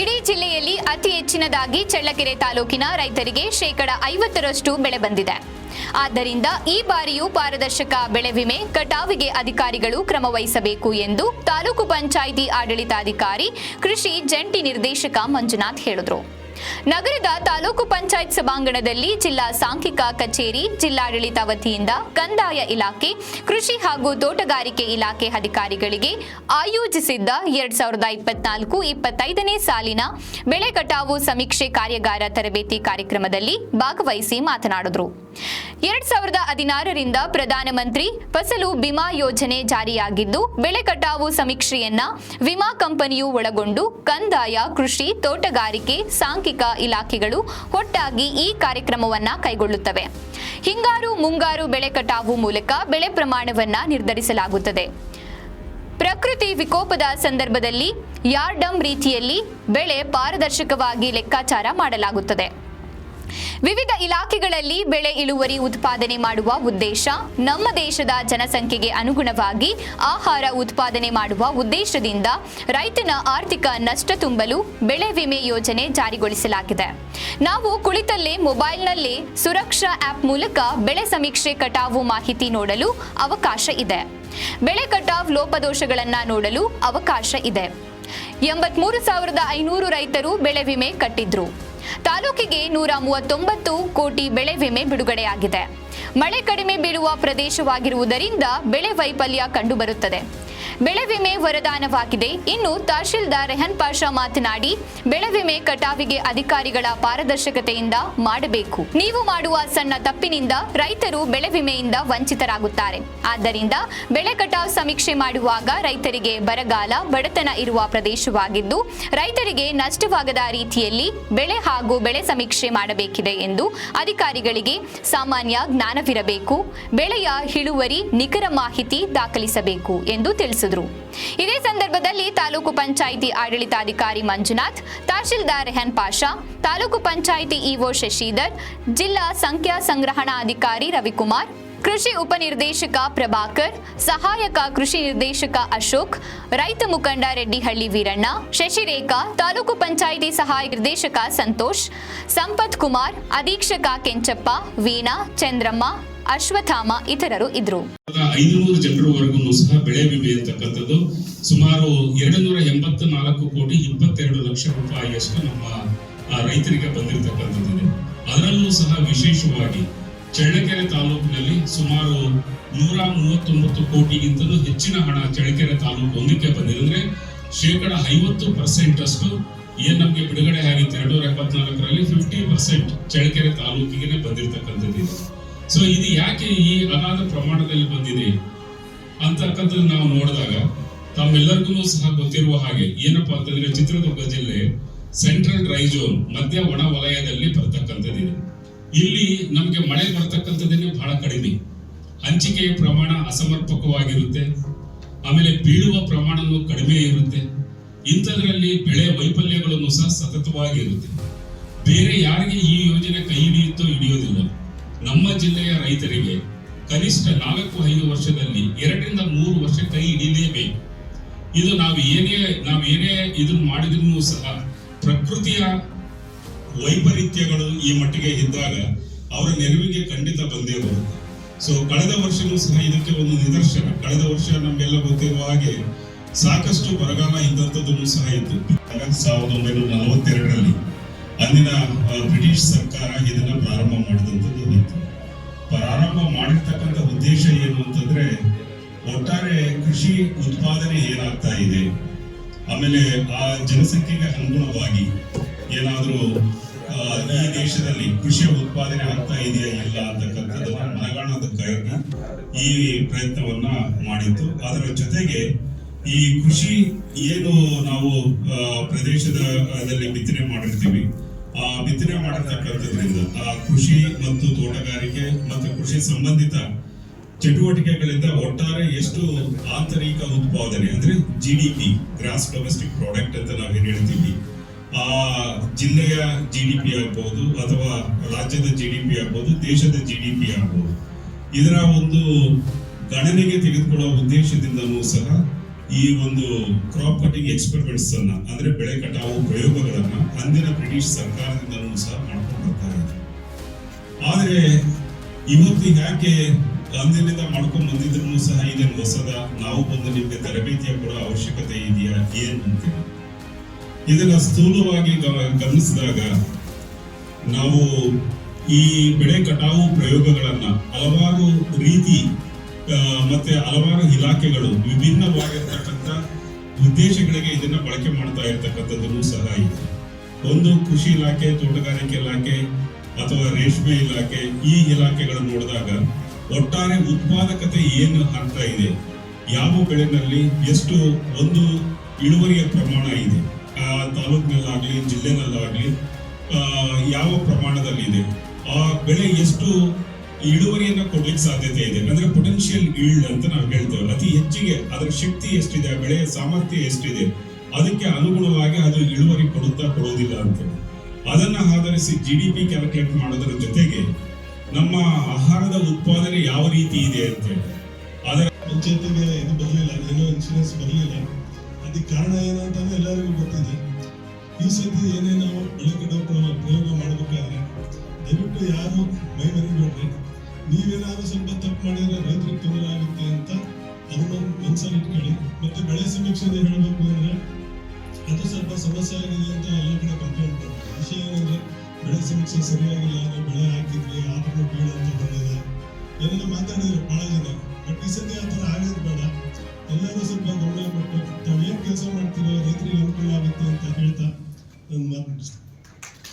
ಇಡೀ ಜಿಲ್ಲೆಯಲ್ಲಿ ಅತಿ ಹೆಚ್ಚಿನದಾಗಿ ಚಳ್ಳಕೆರೆ ತಾಲೂಕಿನ ರೈತರಿಗೆ ಶೇಕಡ ಐವತ್ತರಷ್ಟು ಬೆಳೆ ಬಂದಿದೆ. ಆದ್ದರಿಂದ ಈ ಬಾರಿಯೂ ಪಾರದರ್ಶಕ ಬೆಳೆ ವಿಮೆ ಕಟಾವಿಗೆ ಅಧಿಕಾರಿಗಳು ಕ್ರಮ ವಹಿಸಬೇಕು ಎಂದು ತಾಲೂಕು ಪಂಚಾಯಿತಿ ಆಡಳಿತಾಧಿಕಾರಿ ಕೃಷಿ ಜಂಟಿ ನಿರ್ದೇಶಕ ಮಂಜುನಾಥ್ ಹೇಳಿದರು. ನಗರದ ತಾಲೂಕು ಪಂಚಾಯತ್ ಸಭಾಂಗಣದಲ್ಲಿ ಜಿಲ್ಲಾ ಸಾಂಖ್ಯಿಕ ಕಚೇರಿ ಜಿಲ್ಲಾಡಳಿತ ವತಿಯಿಂದ ಕಂದಾಯ ಇಲಾಖೆ, ಕೃಷಿ ಹಾಗೂ ತೋಟಗಾರಿಕೆ ಇಲಾಖೆ ಅಧಿಕಾರಿಗಳಿಗೆ ಆಯೋಜಿಸಿದ್ದ ಎರಡ್ ಸಾವಿರದ ಇಪ್ಪತ್ನಾಲ್ಕು ಇಪ್ಪತ್ತೈದನೇ ಸಾಲಿನ ಬೆಳೆ ಕಟಾವು ಸಮೀಕ್ಷೆ ಕಾರ್ಯಾಗಾರ ತರಬೇತಿ ಕಾರ್ಯಕ್ರಮದಲ್ಲಿ ಭಾಗವಹಿಸಿ ಮಾತನಾಡಿದರು. ಎರಡ್ ಸಾವಿರದ ಹದಿನಾರರಿಂದ ಪ್ರಧಾನಮಂತ್ರಿ ಫಸಲು ಬಿಮಾ ಯೋಜನೆ ಜಾರಿಯಾಗಿದ್ದು, ಬೆಳೆ ಕಟಾವು ಸಮೀಕ್ಷೆಯನ್ನ ವಿಮಾ ಕಂಪನಿಯು ಒಳಗೊಂಡು ಕಂದಾಯ, ಕೃಷಿ, ತೋಟಗಾರಿಕೆ, ಸಾಂಖ್ಯಿಕ ಇಲಾಖೆಗಳು ಒಟ್ಟಾಗಿ ಈ ಕಾರ್ಯಕ್ರಮವನ್ನ ಕೈಗೊಳ್ಳುತ್ತವೆ. ಹಿಂಗಾರು ಮುಂಗಾರು ಬೆಳೆ ಕಟಾವು ಮೂಲಕ ಬೆಳೆ ಪ್ರಮಾಣವನ್ನ ನಿರ್ಧರಿಸಲಾಗುತ್ತದೆ. ಪ್ರಕೃತಿ ವಿಕೋಪದ ಸಂದರ್ಭದಲ್ಲಿ ಯಾರ್ಡಮ್ ರೀತಿಯಲ್ಲಿ ಬೆಳೆ ಪಾರದರ್ಶಕವಾಗಿ ಲೆಕ್ಕಾಚಾರ ಮಾಡಲಾಗುತ್ತದೆ. ವಿವಿಧ ಇಲಾಖೆಗಳಲ್ಲಿ ಬೆಳೆ ಇಳುವರಿ ಉತ್ಪಾದನೆ ಮಾಡುವ ಉದ್ದೇಶ ನಮ್ಮ ದೇಶದ ಜನಸಂಖ್ಯೆಗೆ ಅನುಗುಣವಾಗಿ ಆಹಾರ ಉತ್ಪಾದನೆ ಮಾಡುವ ಉದ್ದೇಶದಿಂದ ರೈತನ ಆರ್ಥಿಕ ನಷ್ಟ ತುಂಬಲು ಬೆಳೆ ವಿಮೆ ಯೋಜನೆ ಜಾರಿಗೊಳಿಸಲಾಗಿದೆ. ನಾವು ಕುಳಿತಲ್ಲೇ ಮೊಬೈಲ್ನಲ್ಲೇ ಸುರಕ್ಷಾ ಆಪ್ ಮೂಲಕ ಬೆಳೆ ಸಮೀಕ್ಷೆ ಕಟಾವು ಮಾಹಿತಿ ನೋಡಲು ಅವಕಾಶ ಇದೆ. ಬೆಳೆ ಕಟಾವ್ ಲೋಪದೋಷಗಳನ್ನ ನೋಡಲು ಅವಕಾಶ ಇದೆ. ಎಂಬತ್ಮೂರು ಸಾವಿರದ ಐನೂರು ರೈತರು ಬೆಳೆ ವಿಮೆ ಕಟ್ಟಿದ್ರು. ತಾಲೂಕಿಗೆ ನೂರ ಮೂವತ್ತೊಂಬತ್ತು ಕೋಟಿ ಬೆಳೆ ವಿಮೆ ಬಿಡುಗಡೆಯಾಗಿದೆ. ಮಳೆ ಕಡಿಮೆ ಬೀಳುವ ಪ್ರದೇಶವಾಗಿರುವುದರಿಂದ ಬೆಳೆ ವೈಫಲ್ಯ ಕಂಡುಬರುತ್ತದೆ. ಬೆಳೆ ವಿಮೆ ವರದಾನವಾಗಿದೆ. ಇನ್ನು ತಹಶೀಲ್ದಾರ್ ರೆಹನ್ ಪಾಷಾ ಮಾತನಾಡಿ, ಬೆಳೆ ವಿಮೆ ಕಟಾವಿಗೆ ಅಧಿಕಾರಿಗಳ ಪಾರದರ್ಶಕತೆಯಿಂದ ಮಾಡಬೇಕು. ನೀವು ಮಾಡುವ ಸಣ್ಣ ತಪ್ಪಿನಿಂದ ರೈತರು ಬೆಳೆ ವಿಮೆಯಿಂದ ವಂಚಿತರಾಗುತ್ತಾರೆ. ಆದ್ದರಿಂದ ಬೆಳೆ ಕಟಾವ್ ಸಮೀಕ್ಷೆ ಮಾಡುವಾಗ ರೈತರಿಗೆ ಬರಗಾಲ ಬಡತನ ಇರುವ ಪ್ರದೇಶವಾಗಿದ್ದು, ರೈತರಿಗೆ ನಷ್ಟವಾಗದ ರೀತಿಯಲ್ಲಿ ಬೆಳೆ ಹಾಗೂ ಬೆಳೆ ಸಮೀಕ್ಷೆ ಮಾಡಬೇಕಿದೆ ಎಂದು ಅಧಿಕಾರಿಗಳಿಗೆ ಸಾಮಾನ್ಯ ಜ್ಞಾನವಿರಬೇಕು, ಬೆಳೆಯ ಇಳುವರಿ ನಿಖರ ಮಾಹಿತಿ ದಾಖಲಿಸಬೇಕು ಎಂದು ತಿಳಿಸಿದರು. ಇದೇ ಸಂದರ್ಭದಲ್ಲಿ ತಾಲೂಕು ಪಂಚಾಯಿತಿ ಆಡಳಿತಾಧಿಕಾರಿ ಮಂಜುನಾಥ್, ತಹಶೀಲ್ದಾರ್ ರೆಹನ್ ಪಾಷಾ, ತಾಲೂಕು ಪಂಚಾಯಿತಿ ಇಒ ಶಶಿಧರ್, ಜಿಲ್ಲಾ ಸಂಖ್ಯಾ ಸಂಗ್ರಹಣಾಧಿಕಾರಿ ರವಿಕುಮಾರ್ ಕೃಷಿ ಉಪನಿರ್ದೇಶಕ ಪ್ರಭಾಕರ್, ಸಹಾಯಕ ಕೃಷಿ ನಿರ್ದೇಶಕ ಅಶೋಕ್, ರೈತ ಮುಖಂಡ ರೆಡ್ಡಿಹಳ್ಳಿ ವೀರಣ್ಣ, ಶಶಿರೇಖಾ, ತಾಲೂಕು ಪಂಚಾಯಿತಿ ಸಹಾಯ ನಿರ್ದೇಶಕ ಸಂತೋಷ್, ಸಂಪತ್ ಕುಮಾರ್, ಅಧೀಕ್ಷಕ ಕೆಂಚಪ್ಪ, ವೀಣಾ, ಚಂದ್ರಮ್ಮ, ಅಶ್ವಥಾಮ ಇತರರು ಇದ್ರು ಸಹ ಬೆಳೆ ಸುಮಾರು ಎರಡು ನೂರ ಎಂಬತ್ತ ನಾಲ್ಕು ಕೋಟಿ ಇಪ್ಪತ್ತೆರಡು ಲಕ್ಷ ರೂಪಾಯಿಯಷ್ಟು ನಮ್ಮ ರೈತರಿಗೆ ಬಂದಿರತಕ್ಕಂಥದ್ದಿದೆ. ಅದರಲ್ಲೂ ಸಹ ವಿಶೇಷವಾಗಿ ಚಳ್ಳಕೆರೆ ತಾಲೂಕಿನಲ್ಲಿ ಸುಮಾರು ನೂರ ಮೂವತ್ತೊಂಬತ್ತು ಕೋಟಿಗಿಂತಲೂ ಹೆಚ್ಚಿನ ಹಣ ಚಳ್ಳಕೆರೆ ತಾಲೂಕು ಒಂದಕ್ಕೆ ಬಂದಿದೆ. ಅಂದ್ರೆ ಶೇಕಡ ಐವತ್ತು ಪರ್ಸೆಂಟ್ ಅಷ್ಟು ಏನ್ ನಮಗೆ ಬಿಡುಗಡೆ ಆಗಿತ್ತು. ಎರಡು ನೂರ ಎಪ್ಪತ್ನಾಲ್ಕರಲ್ಲಿ ಫಿಫ್ಟಿ ಪರ್ಸೆಂಟ್ ಚಳ್ಳಕೆರೆ ತಾಲೂಕಿಗೆ ಬಂದಿರತಕ್ಕಂಥದ್ದು ಸೊ ಇದು ಯಾಕೆ ಈ ಅನಾಥ ಪ್ರಮಾಣದಲ್ಲಿ ಬಂದಿದೆ ಅಂತಕ್ಕಂಥದ್ದು ನಾವು ನೋಡಿದಾಗ ತಮ್ಮೆಲ್ಲರಿಗೂ ಸಹ ಗೊತ್ತಿರುವ ಹಾಗೆ ಏನಪ್ಪಾ ಅಂತಂದ್ರೆ ಚಿತ್ರದುರ್ಗ ಜಿಲ್ಲೆ ಸೆಂಟ್ರಲ್ ಡ್ರೈ ಜೋನ್ ಮಧ್ಯ ಒಣ ವಲಯದಲ್ಲಿ ಬರ್ತಕ್ಕಂಥದ್ದಿದೆ. ಇಲ್ಲಿ ನಮಗೆ ಮಳೆ ಬರ್ತಕ್ಕಂಥದ್ದೇನೆ ಬಹಳ ಕಡಿಮೆ. ಹಂಚಿಕೆಯ ಪ್ರಮಾಣ ಅಸಮರ್ಪಕವಾಗಿರುತ್ತೆ. ಆಮೇಲೆ ಬೀಳುವ ಪ್ರಮಾಣವೂ ಕಡಿಮೆ ಇರುತ್ತೆ. ಇಂಥದ್ರಲ್ಲಿ ಬೆಳೆ ವೈಫಲ್ಯಗಳನ್ನು ಸಹ ಸತತವಾಗಿರುತ್ತೆ. ಬೇರೆ ಯಾರಿಗೆ ಈ ಯೋಜನೆ ಕೈ ಹಿಡಿಯುತ್ತೋ ಹಿಡಿಯೋದಿಲ್ಲ. ನಮ್ಮ ಜಿಲ್ಲೆಯ ರೈತರಿಗೆ ಕನಿಷ್ಠ ನಾಲ್ಕು ಐದು ವರ್ಷದಲ್ಲಿ ಎರಡರಿಂದ ಮೂರು ವರ್ಷ ಕೈ ಹಿಡಿಯಲೇಬೇಕು ಇದು ನಾವು ಏನೇ ನಾವು ಏನೇ ಇದನ್ನು ಮಾಡಿದ್ರು ಸಹ ಪ್ರಕೃತಿಯ ವೈಪರೀತ್ಯಗಳು ಈ ಮಟ್ಟಿಗೆ ಇದ್ದಾಗ ಅವರ ನೆರವಿಗೆ ಖಂಡಿತ ಬಂದೇ ಬರುತ್ತೆ. ಸೊ ಕಳೆದ ವರ್ಷವೂ ಸಹ ಇದಕ್ಕೆ ಒಂದು ನಿದರ್ಶನ. ಕಳೆದ ವರ್ಷ ನಮಗೆಲ್ಲ ಗೊತ್ತಿರುವ ಹಾಗೆ ಸಾಕಷ್ಟು ಬರಗಾಲ ಇದ್ದಂಥದ್ದು ಸಹ ಇತ್ತು. ಸಾವಿರದ ಒಂಬೈನೂರ ನಲವತ್ತೆರಡರಲ್ಲಿ ಅಂದಿನ ಬ್ರಿಟಿಷ್ ಸರ್ಕಾರ ಇದನ್ನ ಪ್ರಾರಂಭ ಮಾಡಿದಂಥದ್ದು ಇತ್ತು. ಪ್ರಾರಂಭ ಮಾಡಿರ್ತಕ್ಕಂಥ ಉದ್ದೇಶ ಏನು ಅಂತಂದ್ರೆ ಒಟ್ಟಾರೆ ಕೃಷಿ ಉತ್ಪಾದನೆ ಏನಾಗ್ತಾ ಇದೆ, ಆಮೇಲೆ ಆ ಜನಸಂಖ್ಯೆಗೆ ಅನುಗುಣವಾಗಿ ಏನಾದರೂ ಈ ದೇಶದಲ್ಲಿ ಕೃಷಿಯ ಉತ್ಪಾದನೆ ಆಗ್ತಾ ಇದೆಯಾ ಇಲ್ಲ ಅಂತಕ್ಕಂಥದ್ದನ್ನ ಮನಗಾಣೋದಕ್ಕಾಗಿ ಈ ಪ್ರಯತ್ನವನ್ನ ಮಾಡಿತ್ತು. ಅದರ ಜೊತೆಗೆ ಈ ಕೃಷಿ ಏನು ನಾವು ಪ್ರದೇಶದಲ್ಲಿ ಬಿತ್ತನೆ ಮಾಡಿರ್ತೀವಿ, ಆ ಬಿತ್ತನೆ ಮಾಡಿರ್ತಕ್ಕಂಥದ್ರಿಂದ, ಆ ಕೃಷಿ ಮತ್ತು ತೋಟಗಾರಿಕೆ ಮತ್ತು ಕೃಷಿ ಸಂಬಂಧಿತ ಚಟುವಟಿಕೆಗಳಿಂದ ಒಟ್ಟಾರೆ ಎಷ್ಟು ಆಂತರಿಕ ಉತ್ಪಾದನೆ ಅಂದ್ರೆ G D P gross domestic product ಅಂತ ನಾವೇನು ಹೇಳ್ತೀವಿ ಆ ಜಿಲ್ಲೆಯ ಜಿ ಡಿ ಪಿ ಆಗ್ಬೋದು ಅಥವಾ ರಾಜ್ಯದ ಜಿ ಡಿ ಪಿ ಆಗ್ಬೋದು, ದೇಶದ ಜಿ ಡಿ ಪಿ ಆಗ್ಬೋದು. ಇದರ ಒಂದು ಗಣನೆಗೆ ತೆಗೆದುಕೊಳ್ಳುವ ಉದ್ದೇಶದಿಂದಲೂ ಸಹ ಈ ಒಂದು ಕ್ರಾಪ್ ಕಟಿಂಗ್ ಎಕ್ಸ್ಪೆರಿಮೆಂಟ್ಸ್ ಅನ್ನ, ಅಂದ್ರೆ ಬೆಳೆ ಕಟಾವು ಪ್ರಯೋಗಗಳನ್ನ ಅಂದಿನ ಬ್ರಿಟಿಷ್ ಸರ್ಕಾರದಿಂದಲೂ ಸಹ ಮಾಡ್ಕೊಂಡು ಬರ್ತಾ ಇದೆ ಆದ್ರೆ ಇವತ್ತು ಯಾಕೆ ಅಂದಿನಿಂದ ಮಾಡ್ಕೊಂಡು ಬಂದಿದ್ರು ಸಹ ಇದೇನು ಹೊಸದ, ನಾವು ಬಂದು ನಿಮಗೆ ತರಬೇತಿಯ ಕೂಡ ಅವಶ್ಯಕತೆ ಇದೆಯಾ, ಏನು ಅಂತೇಳಿ ಇದನ್ನ ಸ್ಥೂಲವಾಗಿ ಗಮನಿಸಿದಾಗ ನಾವು ಈ ಬೆಳೆ ಕಟಾವು ಪ್ರಯೋಗಗಳನ್ನ ಹಲವಾರು ರೀತಿ ಮತ್ತೆ ಹಲವಾರು ಇಲಾಖೆಗಳು ವಿಭಿನ್ನವಾಗಿರ್ತಕ್ಕಂಥ ಉದ್ದೇಶಗಳಿಗೆ ಇದನ್ನ ಬಳಕೆ ಮಾಡ್ತಾ ಇರ್ತಕ್ಕಂಥದ್ದು ಸಹ ಇದೆ. ಒಂದು ಕೃಷಿ ಇಲಾಖೆ, ತೋಟಗಾರಿಕೆ ಇಲಾಖೆ ಅಥವಾ ರೇಷ್ಮೆ ಇಲಾಖೆ ಈ ಇಲಾಖೆಗಳನ್ನು ನೋಡಿದಾಗ ಒಟ್ಟಾರೆ ಉತ್ಪಾದಕತೆ ಏನು ಆಗ್ತಾ ಇದೆ, ಯಾವ ಬೆಳೆನಲ್ಲಿ ಎಷ್ಟು ಒಂದು ಇಳುವರಿಯ ಪ್ರಮಾಣ ಇದೆ. ತಾಲೂಕಿನಲ್ಲಾಗ್ಲಿ ಜಿಲ್ಲೆನಲ್ಲಾಗ್ಲಿ ಆ, ಯಾವ ಪ್ರಮಾಣದಲ್ಲಿ ಇದೆ ಆ ಬೆಳೆ ಎಷ್ಟು ಇಳುವರಿಯನ್ನ ಕೊಡ್ಲಿಕ್ಕೆ ಸಾಧ್ಯತೆ ಇದೆ? ಅಂದ್ರೆ ಪೊಟೆನ್ಶಿಯಲ್ ಈಲ್ಡ್ ಅಂತ ನಾವು ಹೇಳ್ತೇವೆ. ಅತಿ ಹೆಚ್ಚಿಗೆ ಅದರ ಶಕ್ತಿ ಎಷ್ಟಿದೆ ಆ ಬೆಳೆಯ ಸಾಮರ್ಥ್ಯ ಎಷ್ಟಿದೆ ಅದಕ್ಕೆ ಅನುಗುಣವಾಗಿ ಅದು ಇಳುವರಿ ಕೊಡುತ್ತಾ ಕೊಡೋದಿಲ್ಲ ಅಂತ ಅದನ್ನ ಆಧರಿಸಿ ಜಿ ಡಿ ಪಿ ಕ್ಯಾಲ್ಕುಲೇಟ್ ಮಾಡೋದರ ಜೊತೆಗೆ ನಮ್ಮ ಆಹಾರದ ಉತ್ಪಾದನೆ ಯಾವ ರೀತಿ ಇದೆ ಅಂತ ಹೇಳಿ ಅದರ ಪಂಚಾಯತಿಗೆ ಇದು ಬರಲಿಲ್ಲ ಏನೋ ಇನ್ಶೂರೆನ್ಸ್ ಬರಲಿಲ್ಲ. ಅದಕ್ಕೆ ಕಾರಣ ಏನು ಅಂತಂದ್ರೆ ಎಲ್ಲರಿಗೂ ಗೊತ್ತಿದೆ. ಈ ಸತಿ ಏನೇ ನಾವು ಪ್ರ- ಪ್ರಯೋಗ ಮಾಡಬೇಕಾದ್ರೆ ದಯವಿಟ್ಟು ಯಾರು ಮೈ ಮರಿಬೇಡ್ರಿ ನೀವೇನಾದ್ರೂ ಸ್ವಲ್ಪ ತಪ್ಪು ಮಾಡಿದ್ರೆ ರೈತರಿಗೆ ತೊಂದರೆ ಆಗುತ್ತೆ ಅಂತ ಅದನ್ನ ಮನಸ್ಸಲ್ಲಿ ಇಟ್ಕೊಳ್ಳಿ. ಮತ್ತೆ ಬೆಳೆ ಸಮೀಕ್ಷೆಯಿಂದ ಹೇಳಬೇಕು ಅಂದ್ರೆ ಅದು ಸ್ವಲ್ಪ ಸಮಸ್ಯೆ ಆಗಿದೆ ಅಂತ ಎಲ್ಲ ಕಡೆ ಕಂಪ್ಲೇಂಟ್. ಮಾಡ್ತಾರೆ ವಿಷಯ ಏನಂದ್ರೆ ಬೆಳೆ ಸಮೀಕ್ಷೆ ಸರಿಯಾಗಿಲ್ಲ ನಾವು ಬೆಳೆ ಹಾಕಿದ್ವಿ, ಆದ್ರೂ ಬೀಳ ಅಂತ ಬಂದಿದೆ ಎಲ್ಲ ಮಾತಾಡಿದ್ರೆ ಬಹಳ